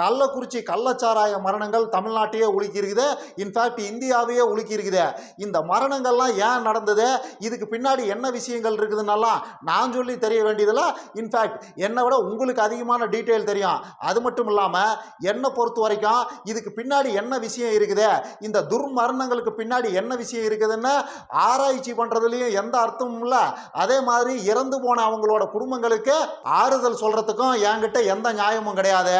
கள்ளக்குறிச்சி கள்ளச்சாராய மரணங்கள் தமிழ்நாட்டையே உலுக்கி இருக்குது இன்ஃபேக்ட் இந்தியாவையே உலுக்கியிருக்குது. இந்த மரணங்கள்லாம் ஏன் நடந்தது? இதுக்கு பின்னாடி என்ன விஷயங்கள் இருக்குதுன்னெல்லாம் நான் சொல்லி தெரிய வேண்டியதில் இன்ஃபேக்ட் என்னை விட உங்களுக்கு அதிகமான டீட்டெயில் தெரியும். அது மட்டும் இல்லாமல் என்னை பொறுத்த வரைக்கும் இதுக்கு பின்னாடி என்ன விஷயம் இருக்குது? இந்த துர்மரணங்களுக்கு பின்னாடி என்ன விஷயம் இருக்குதுன்னு ஆராய்ச்சி பண்ணுறதுலையும் எந்த அர்த்தமும் இல்லை. அதே மாதிரி இறந்து போன அவங்களோட குடும்பங்களுக்கு ஆறுதல் சொல்கிறதுக்கும் என்கிட்ட எந்த நியாயமும் கிடையாது.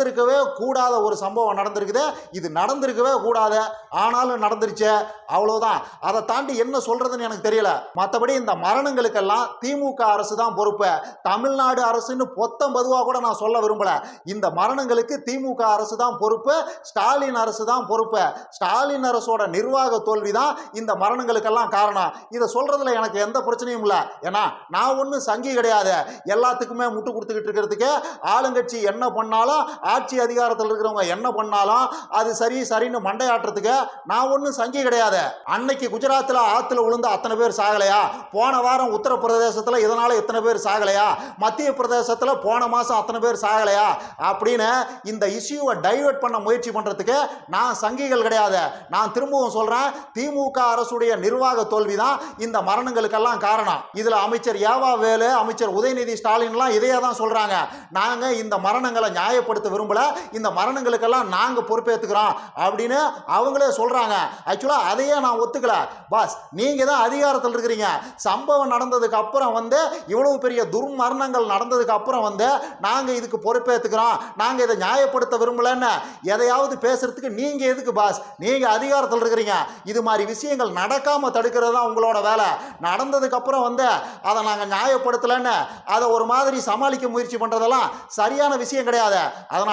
நடந்திருக்கவே கூடாத ஒரு சம்பவம் நடந்திருக்குது. இது நடந்திருக்கவே கூடாது. ஆனாலும் நடந்துருச்சு. அவ்வளோதான் அதை தாண்டி என்ன சொல்றதுன்னு எனக்கு தெரியல. மற்றபடி இந்த மரணங்களுக்கெல்லாம் திமுக அரசு தான் பொறுப்பு. தமிழ்நாடு அரசுன்னு பொத்தம் பதுவாக கூட நான் சொல்ல விரும்பல. இந்த மரணங்களுக்கு திமுக அரசு தான் பொறுப்பு. ஸ்டாலின் அரசு தான் பொறுப்பு. ஸ்டாலின் அரசோட நிர்வாக தோல்வி தான் இந்த மரணங்களுக்கெல்லாம் காரணம். இதை சொல்றதுல எனக்கு எந்த பிரச்சனையும் இல்லை. ஏன்னா நான் ஒன்றும் சங்கி கிடையாது. எல்லாத்துக்குமே முட்டு கொடுத்துக்கிட்டு இருக்கிறதுக்கு ஆளுங்கட்சி என்ன பண்ணாலும் ஆட்சி அதிகாரத்தில் இருக்கிறவங்க என்ன பண்ணாலும் அது சரி சரின்னு மண்டையாட்டுறதுக்கு நான் ஒன்றும் சங்கி கிடையாது. அன்னைக்கு குஜராத்தில் ஆற்றுல விழுந்து அத்தனை பேர் சாகலையா? போன வாரம் உத்தரப்பிரதேசத்தில் இதனால் இத்தனை பேர் சாகலையா? மத்திய பிரதேசத்தில் போன மாதம் அத்தனை பேர் சாகலையா? அப்படின்னு இந்த இஷ்யூவை டைவர்ட் பண்ண முயற்சி பண்ணுறதுக்கு நான் சங்கிகள் கிடையாது. நான் திரும்பவும் சொல்கிறேன் திமுக அரசுடைய நிர்வாக தோல்வி தான் இந்த மரணங்களுக்கெல்லாம் காரணம். இதில் அமைச்சர் ஏவா வேலு அமைச்சர் உதயநிதி ஸ்டாலின்லாம் இதையே தான் சொல்கிறாங்க நாங்கள் இந்த மரணங்களை நியாயப்படுத்த விரும்பல. இந்த மரணங்களுக்கெல்லாம் நாங்கள் பொறுப்பேற்றுக்கிறோம் அப்படின்னு அவங்களே சொல்கிறாங்க ஆக்சுவலாக அதையே நான் ஒத்துக்கல. பாஸ் நீங்கள் தான் அதிகாரத்தில் இருக்கிறீங்க. சம்பவம் நடந்ததுக்கு அப்புறம் வந்து இவ்வளவு பெரிய துர்மரணங்கள் நடந்ததுக்கு அப்புறம் வந்து நாங்கள் இதுக்கு பொறுப்பேற்றுக்கிறோம் நாங்கள் இதை நியாயப்படுத்த விரும்பலன்னு எதையாவது பேசுறதுக்கு நீங்கள் எதுக்கு பாஸ்? நீங்கள் அதிகாரத்தில் இருக்கிறீங்க. இது மாதிரி விஷயங்கள் நடக்காமல் தடுக்கிறது தான் உங்களோட வேலை. நடந்ததுக்கு அப்புறம் வந்து அதை நாங்கள் நியாயப்படுத்தலைன்னு அதை ஒரு மாதிரி சமாளிக்க முயற்சி பண்ணுறதெல்லாம் சரியான விஷயம் கிடையாது. அதனால்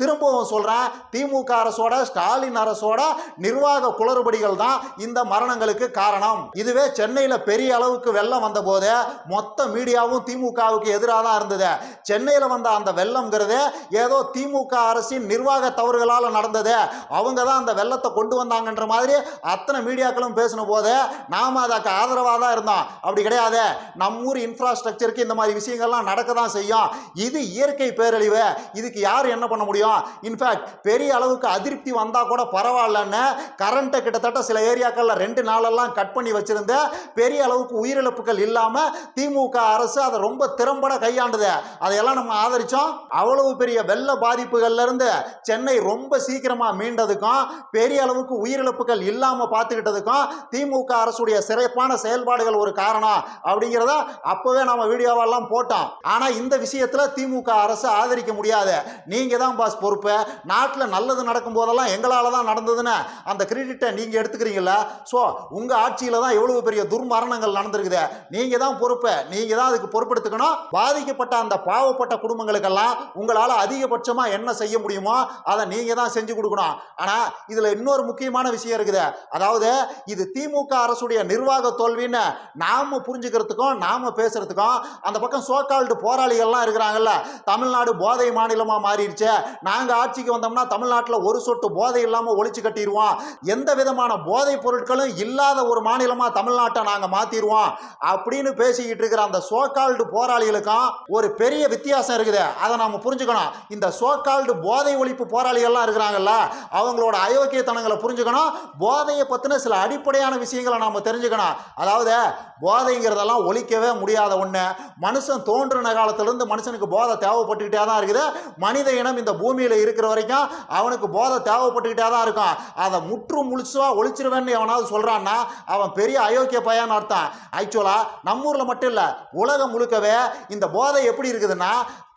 திரும்பவும் சொல்கிறேன் திமுக அரசோட ஸ்டாலின் அரசோட நிர்வாக குளறுபடிகள் தான் இந்த மரணங்களுக்கு காரணம். இதுவே சென்னையில் பெரிய அளவுக்கு வெள்ளம் வந்தபோது மொத்த மீடியாவும் திமுகவுக்கு எதிராக தான் இருந்தது. சென்னையில் வந்த அந்த வெள்ளம்ங்கிறது ஏதோ திமுக அரசின் நிர்வாக தவறுகளால் நடந்தது. அவங்க தான் அந்த வெள்ளத்தை கொண்டு வந்தாங்கன்ற மாதிரி அத்தனை மீடியாக்களும் பேசின போது நாம் அதுக்கு ஆதரவாக தான் இருந்தோம். அப்படி கிடையாது. நம்ம ஊர் இன்ஃப்ராஸ்ட்ரக்சருக்கு இந்த மாதிரி விஷயங்கள்லாம் நடக்க தான் செய்யும். இது இயற்கை பேரழிவு. இதுக்கு யார் என்ன பண்ண முடியும்? இன்ஃபேக்ட் பெரிய அளவுக்கு அதிருப்தி வந்தால் கூட பரவாயில்லன்னு கரண்ட்டை கிட்டத்தட்ட சில ஏரியாக்களில் ரெண்டு நாளெல்லாம் கட் பண்ணி வச்சிருந்த பெரிய அளவுக்கு உயிரிழப்புகள் இல்லாமல் திமுக அரசு அதை ரொம்ப திறம்பட கையாண்டுது. அதையெல்லாம் நம்ம ஆதரிச்சோம். அவ்வளவு பெரிய வெள்ள பாதிப்புகள்ல இருந்து சென்னை ரொம்ப சீக்கிரமா மீண்டதுக்கும் பெரிய அளவுக்கு உயிரிழப்புகள் இல்லாம பார்த்துக்கிட்டதுக்கும் திமுக அரசுடைய சிறப்பான செயல்பாடுகள் ஒரு காரணம் அப்படிங்கிறத அப்பவே நம்ம வீடியோவெல்லாம் போட்டோம். ஆனா இந்த விஷயத்துல திமுக அரசு ஆதரிக்க முடியாது. நீங்கள் தான் பாஸ் பொறுப்பு. நாட்டில் நல்லது நடக்கும் போதெல்லாம் எங்களால் தான் நடந்ததுன்னு அந்த கிரெடிட்டை நீங்கள் எடுத்துக்கிறீங்கள ஸோ உங்கள் ஆட்சியில் தான் எவ்வளவு பெரிய துர்மரணங்கள் நடந்திருக்குது. நீங்கள் தான் பொறுப்பு. நீங்கள் தான் அதுக்கு பொறுப்பெடுத்துக்கணும். பாதிக்கப்பட்ட அந்த பாவப்பட்ட குடும்பங்களுக்கெல்லாம் உங்களால் அதிகபட்சமாக என்ன செய்ய முடியுமோ அதை நீங்கள் தான் செஞ்சு கொடுக்கணும். ஆனால் இதில் இன்னொரு முக்கியமான விஷயம் இருக்குது. அதாவது இது திமுக அரசுடைய நிர்வாக தோல்வின்னு நாம புரிஞ்சுக்கிறதுக்கும் நாம் பேசுகிறதுக்கும் அந்த பக்கம் சோக்கால்டு போராளிகள்லாம் இருக்கிறாங்கல்ல. தமிழ்நாடு போதை மாநிலமாக மாறி ஆயிடுச்சே நாங்கள் ஆட்சிக்கு வந்தோம்னா தமிழ்நாட்டில் ஒரு சொட்டு போதை இல்லாமல் ஒழிச்சு கட்டிடுவோம். எந்த விதமான போதைப் பொருட்களும் இல்லாத ஒரு மாநிலமாக தமிழ்நாட்டை நாங்கள் மாற்றிடுவோம் அப்படின்னு பேசிக்கிட்டு இருக்கிற அந்த சோக்கால்டு போராளிகளுக்கும் ஒரு பெரிய வித்தியாசம் இருக்குது. அதை நாம புரிஞ்சுக்கணும். இந்த சோக்கால்டு போதை ஒழிப்பு போராளிகள்லாம் இருக்கிறாங்கல்ல அவங்களோட அயோக்கியத்தனங்களை புரிஞ்சுக்கணும். போதையை பற்றின சில அடிப்படையான விஷயங்களை நாம தெரிஞ்சுக்கணும். அதாவது போதைங்கிறதெல்லாம் ஒழிக்கவே முடியாத ஒன்று மனுஷன் தோன்றின காலத்திலிருந்து மனுஷனுக்கு போதை தேவைப்பட்டுக்கிட்டே தான் இருக்குது. மனித இனம் இந்த பூமியில் இருக்கிற வரைக்கும் அவனுக்கு போதை தேவைப்பட்டுக்கிட்டே தான் இருக்கும் அதை முற்று முழுசுவா ஒழிச்சிருவேன்னு எவனாவது சொல்கிறான்னா அவன் பெரிய அயோக்கிய பையன் அர்த்தம். ஆக்சுவலாக நம்ம ஊரில் மட்டும் இல்லை உலகம் முழுக்கவே இந்த போதை எப்படி இருக்குதுன்னா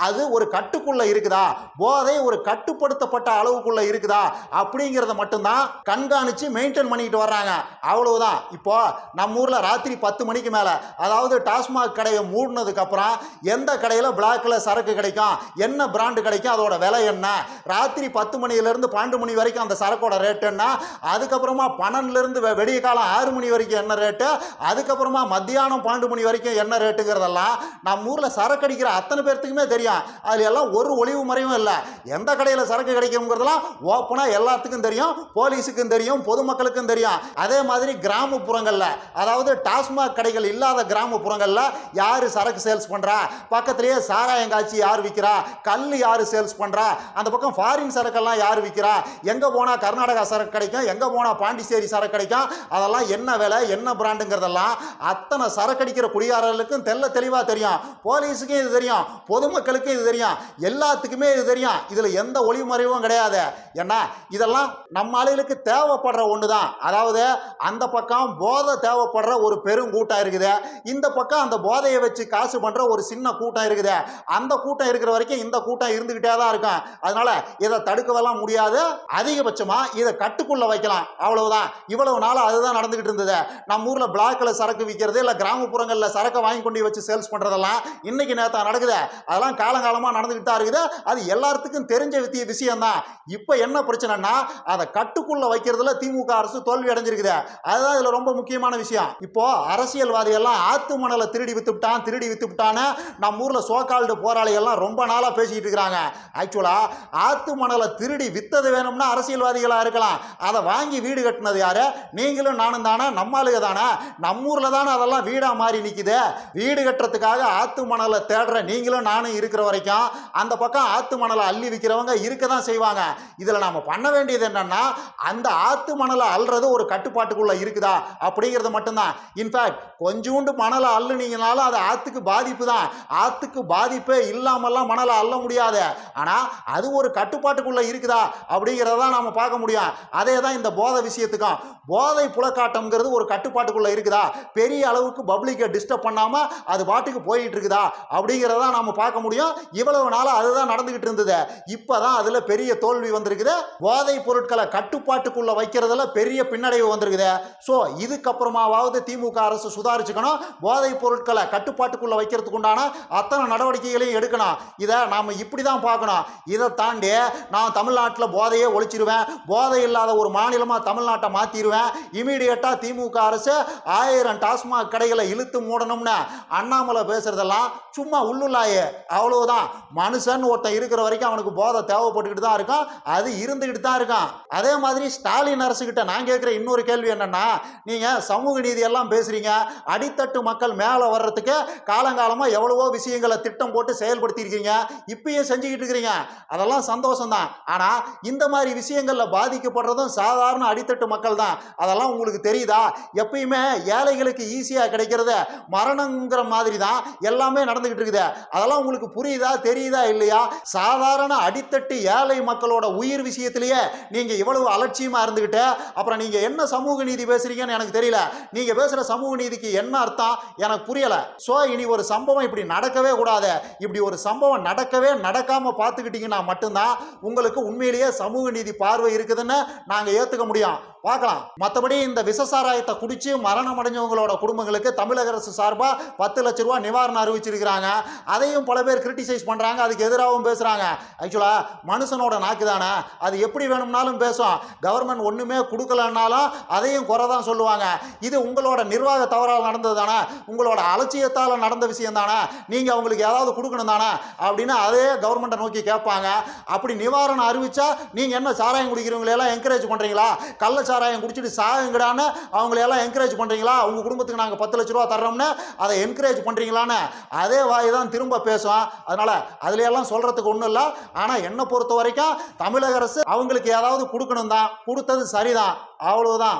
அது ஒரு கட்டுக்குள்ள இருக்குதா? போதை ஒரு கட்டுப்படுத்தப்பட்ட அளவுக்குள்ள இருக்குதா? அப்படிங்கிறத மட்டும்தான் கண்காணிச்சு மெயின்டைன் பண்ணிக்கிட்டு வர்றாங்க. அவ்வளவுதான். இப்போ நம்ம ஊரில் ராத்திரி பத்து மணிக்கு மேல அதாவது டாஸ்மாக் கடையை மூடினதுக்கு அப்புறம் எந்த கடையில் பிளாக்கில் சரக்கு கிடைக்கும் என்ன பிராண்டு கிடைக்கும் அதோட விலை என்ன? ராத்திரி பத்து மணியிலேருந்து பன்னெண்டு மணி வரைக்கும் அந்த சரக்கோட ரேட் என்ன? அதுக்கப்புறமா பன்னெண்டுலேருந்து வெடிய காலம் ஆறு மணி வரைக்கும் என்ன ரேட்டு அதுக்கப்புறமா மத்தியானம் பன்னெண்டு மணி வரைக்கும் என்ன ரேட்டுங்கிறதெல்லாம் நம்ம ஊரில் சரக்கு அடிக்கிற அத்தனை பேர்த்துக்குமே தெரியும். அதில் அதுல எல்லாம் ஒரு ஒளிவு முறையும் இல்லை. எந்த கடையில் சரக்கு கிடைக்குங்கிறதெல்லாம் ஓப்பனாக எல்லாத்துக்கும் தெரியும் போலீஸுக்கும் தெரியும் பொதுமக்களுக்கும் தெரியும். அதே மாதிரி கிராமப்புறங்களில் அதாவது டாஸ்மாக் கடைகள் இல்லாத கிராமப்புறங்களில் யார் சரக்கு சேல்ஸ் பண்ணுறா பக்கத்துலேயே சாராயம் காய்ச்சி யார் விற்கிறா கல் யார் சேல்ஸ் பண்ணுறா அந்த பக்கம் ஃபாரின் சரக்கெல்லாம் யார் விற்கிறா எங்கே போனால் கர்நாடகா சரக்கு கிடைக்கும்? எங்கே போனால் பாண்டிச்சேரி சரக்கு கிடைக்கும்? அதெல்லாம் என்ன விலை என்ன பிராண்டுங்கிறதெல்லாம் அத்தனை சரக்கடிக்கிற குடிகாரர்களுக்கும் குடியாரர்களுக்கும் தெல்ல தெளிவாக தெரியும். போலீஸுக்கும் இது தெரியும். பொதுமக்களுக்கும் இது தெரியும். எல்லாத்துக்குமே இது தெரியும். இதில் எந்த ஒளிமறைவும் கிடையாது. ஏன்னா இதெல்லாம் நம்ம ஆளுகளுக்கு தேவைப்படுற ஒன்று தான் அதாவது அந்த பக்கம் போதை தேவைப்படுற ஒரு பெருங்கூட்டம் இருக்குது. இந்த பக்கம் அந்த போதையை வச்சு காசு பண்ணுற ஒரு சின்ன கூட்டம் இருக்குது. அந்த கூட்டம் இருக்கிற வரைக்கும் இந்த கூட்டம் இருந்துக்கிட்டே தான் இருக்கும் அதனால இதை தடுக்கவெல்லாம் முடியாது. அதிகபட்சமாக இதை கட்டுக்குள்ளே வைக்கலாம். அவ்வளவுதான். இவ்வளவு நாள் அதுதான் நடந்துகிட்டு இருந்தது. நம்ம ஊரில் பிளாக்ல சரக்கு விற்கிறது இல்லை கிராமப்புறங்களில் சரக்கை வாங்கி கொண்டு வச்சு சேல்ஸ் பண்ணுறதெல்லாம் இன்னைக்கு நேத்தா நடக்குது. அதெல்லாம் காலங்காலமாக நடந்துக்கிட்டு தான் இருக்குது. அது எல்லாத்துக்கும் தெரிஞ்ச வித்திய விஷயம்தான். இப்போ என்ன பிரச்சனைனா அதை கட்டுக்குள்ளே வைக்கிறதுல திமுக அரசு தோல்வி அடைஞ்சிருக்குது. அதுதான் இதில் ரொம்ப முக்கியமான விஷயம். இப்போ அரசியல்வாதி எல்லாம் ஆத்து மணலை திருடி வித்துவிட்டான் திருடி வித்துவிட்டான்னு நம்ம ஊரில் சோகால்டு போராளிகள்லாம் ரொம்ப நாளாக பேசிக்கிட்டு இருக்கிறாங்க. ஆக்சுவலாக ஆத்து மணலை திருடி வித்தது வேணும்னா அரசியல்வாதிகளாக இருக்கலாம். அதை வாங்கி வீடு கட்டினது யார்? நீங்களும் நானும் தானே நம்மளுக தானே. நம்ம ஊரில் தானே அதெல்லாம் வீடாக மாறி நிற்கிது வீடு கட்டுறதுக்காக ஆத்து மணலை தேடுற நீங்களும் நானும் இருக்கிற வரைக்கும் அந்த பக்கம் ஆத்து மணலை அள்ளி விற்கிறவங்க இருக்க தான் செய்வாங்க. இதில் நாம் பண்ண வேண்டியது என்னென்னா அந்த ஆத்து மணலை அள்ளுறது ஒரு கட்டுப்பாட்டுக்குள்ளே இருக்குதா? அப்படிங்கிறது மட்டும்தான். இன்ஃபேக்ட் கொஞ்சோண்டு மணலை அள்ளுனீங்கனாலும் அது ஆற்றுக்கு பாதிப்பு தான். ஆற்றுக்கு பாதிப்பே இல்லாமல்லாம் மணலை அள்ள முடியாது. ஆனால் அது ஒரு கட்டுப்பாட்டுக்குள்ளே இருக்குதா அப்படிங்கிறத தான் நாம் பார்க்க முடியும். அதே தான் இந்த போதை விஷயத்துக்கும். போதை புலக்காட்டம்ங்கிறது ஒரு கட்டுப்பாட்டுக்குள்ளே இருக்குதா? பெரிய அளவுக்கு பப்ளிக்கை டிஸ்டர்ப் பண்ணாமல் அது பாட்டுக்கு போயிட்டு இருக்குதா? அப்படிங்கிறத தான் நாம் பார்க்க முடியும். இவ்வளவு நாளாக அதுதான் நடந்துக்கிட்டு இருந்தது. இப்போ தான் அதில் பெரிய தோல்வி வந்திருக்குது. போதை பொருட்களை கட்டுப்பாட்டுக்குள்ளே வைக்கிறதுல பெரிய பின்னடைவு வந்திருக்குது. ஸோ இதுக்கப்புறமாவது திமுக அரசு சுதாரிச்சுக்கணும். போதைப் பொருட்களை கட்டுப்பாட்டுக்குள்ளே வைக்கிறதுக்கு உண்டான அத்தனை நடவடிக்கைகளையும் எடுக்கணும். இதை நாம் இப்படி தான் பார்க்கணும். இதை தாண்டி நான் தமிழ்நாட்டில் போதையே ஒழிச்சிருவேன். போதை இல்லாத ஒரு மாநிலமாக தமிழ்நாட்டை மாற்றிடுவேன் இமீடியட்டாக திமுக அரசு ஆயிரம் டாஸ்மாக் கடைகளை இழுத்து மூடணும்னு அண்ணாமலை பேசுறதெல்லாம் சும்மா உள்ளுள்ளாயே. அவ்வளவுதான். மனுஷன் ஒருத்தன் இருக்கிற வரைக்கும் அவனுக்கு போதை தேவைப்பட்டுக்கிட்டு தான் இருக்கும் அது இருந்துக்கிட்டு தான் இருக்கும் அதே மாதிரி ஸ்டாலின் அரசுகிட்ட நான் கேட்குற இன்னொரு கேள்வி என்னென்னா நீங்கள் சமூக நீதி எல்லாம் பேசுறீங்க. அடித்தட்டு மக்கள் மேலே வர்றதுக்கு காலங்காலமாக எவ்வளவோ விஷயங்களை திட்டம் போட்டு செயல்படுத்தி இருக்கீங்க இப்பயும் செஞ்சுக்கிட்டு இருக்கிறீங்க. அதெல்லாம் சந்தோஷம் தான் ஆனால் இந்த மாதிரி விஷயங்களில் பாதிக்கப்படுறதும் சாதாரண அடித்தட்டு மக்கள் தான் அதெல்லாம் உங்களுக்கு தெரியுதா? எப்பயுமே ஏழைகளுக்கு ஈஸியாக கிடைக்கிறது மரணங்கிற மாதிரி தான் எல்லாமே நடந்துக்கிட்டு இருக்குது. அதெல்லாம் உங்களுக்கு புரியுதா தெரியுதா இல்லையா? சாதாரண அடித்தட்டு ஏழை மக்களோட உயிர் விஷயத்திலேயே நீங்கள் இவ்வளவு அலட்சியமாக இருந்துக்கிட்டு அப்புறம் நீங்கள் என்ன சமூக நீதி பேசுறீங்கன்னு எனக்கு தெரியல. நீங்கள் பேசுகிற சமூக நீதிக்கு என்ன அர்த்தம்? எனக்கு புரியலை. ஸோ இனி ஒரு சம்பவம் இப்படி நடக்கவே கூடாது. இப்படி ஒரு சம்பவம் நடக்கவே நடக்காமல் பார்த்துக்கிட்டீங்கன்னா மட்டும்தான் உங்களுக்கு உண்மையிலேயே சமூக நீதி பார்வை இருக்குதுன்னு நாங்கள் ஏற்றுக்க முடியும். பார்க்கலாம். மற்றபடி இந்த விசசாராயத்தை குடித்து மரணம் அடைஞ்சவங்களோட குடும்பங்களுக்கு தமிழக அரசு சார்பாக பத்து லட்ச ரூபா நிவாரணம் அறிவிச்சிருக்கிறாங்க. அதையும் பல பேர் கிரிட்டிசைஸ் பண்ணுறாங்க அதுக்கு எதிராகவும் பேசுகிறாங்க ஆக்சுவலாக மனுஷனோட நாக்கு தானே அது எப்படி வேணும்னாலும் பேசும் கவர்மெண்ட் ஒன்றுமே கொடுக்கலன்னாலும் அதையும் குறை தான் சொல்லுவாங்க. இது உங்களோட நிர்வாக தவறால் நடந்தது தானே உங்களோட அலட்சியத்தால் நடந்த விஷயம் தானே நீங்கள் அவங்களுக்கு ஏதாவது கொடுக்கணும் தானே அப்படின்னு அதே கவர்மெண்ட்டை நோக்கி கேட்பாங்க. அப்படி நிவாரணம் அறிவிச்சா நீங்கள் என்ன சாராயம் குடிக்கிறவங்களெல்லாம் என்கரேஜ் பண்ணுறீங்களா கள்ள சாராயம் குடிச்சிட்டு சாகுங்கடான்னு அவங்களையெல்லாம் என்கரேஜ் பண்ணுறீங்களா உங்கள் குடும்பத்துக்கு நாங்கள் பத்து லட்ச ரூபா தர்றோம்னு அதை என்கரேஜ் பண்ணுறீங்களான்னு அதே வாய் தான் திரும்ப பேசும் அதனால் அதுலையெல்லாம் சொல்கிறதுக்கு ஒன்றும் இல்லை. ஆனால் என்னை பொறுத்த வரைக்கும் தமிழக அரசு அவங்களுக்கு ஏதாவது கொடுக்கணும் தான் கொடுத்தது சரிதான். அவ்வளோதான்